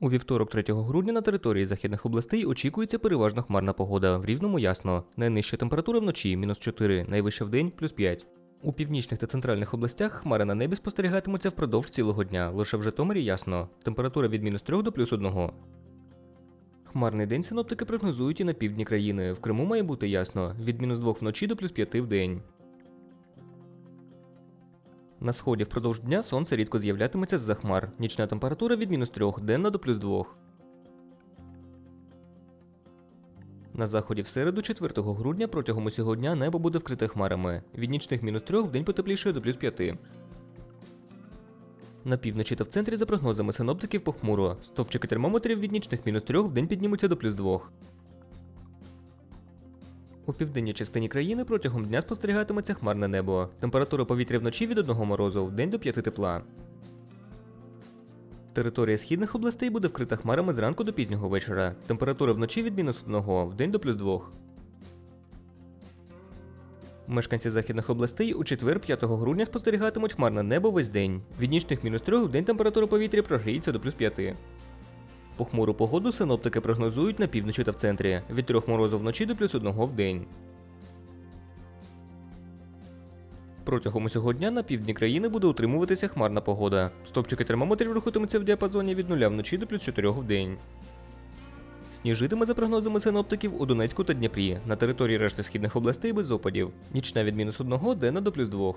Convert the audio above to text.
У вівторок 3 грудня на території західних областей очікується переважно хмарна погода. В рівному ясно. Найнижча температура вночі мінус 4, найвища вдень плюс 5. У північних та центральних областях хмари на небі спостерігатимуться впродовж цілого дня. Лише в Житомирі ясно. Температура від мінус 3 до плюс 1. Хмарний день синоптики прогнозують і на півдні країни. В Криму має бути ясно від мінус 2 вночі до плюс 5 в день. На сході впродовж дня сонце рідко з'являтиметься з-за хмар. Нічна температура від мінус 3, денна до плюс 2. На заході в середу 4 грудня протягом усього дня небо буде вкрите хмарами. Від нічних мінус 3 в день потеплішає до плюс 5. На півночі та в центрі за прогнозами синоптиків похмуро. Стопчики термометрів від нічних мінус 3 в день піднімуться до плюс 2. У південній частині країни протягом дня спостерігатиметься хмарне небо. Температура повітря вночі від 1 морозу, в день до 5 тепла. Територія східних областей буде вкрита хмарами зранку до пізнього вечора. Температура вночі від мінус 1, в день до плюс 2. Мешканці західних областей у четвер 5 грудня спостерігатимуть хмарне небо весь день. Від нічних мінус 3 в день температура повітря прогріється до плюс 5. Похмуру погоду синоптики прогнозують на півночі та в центрі від 3 морозу вночі до плюс 1 в день. Протягом усього дня на півдні країни буде утримуватися хмарна погода. Стопчики термометрів рухатимуться в діапазоні від 0 вночі до плюс 4 в день. Сніжитиме за прогнозами синоптиків у Донецьку та Дніпрі, на території решти східних областей без опадів. Нічна від мінус 1 денна до плюс 2.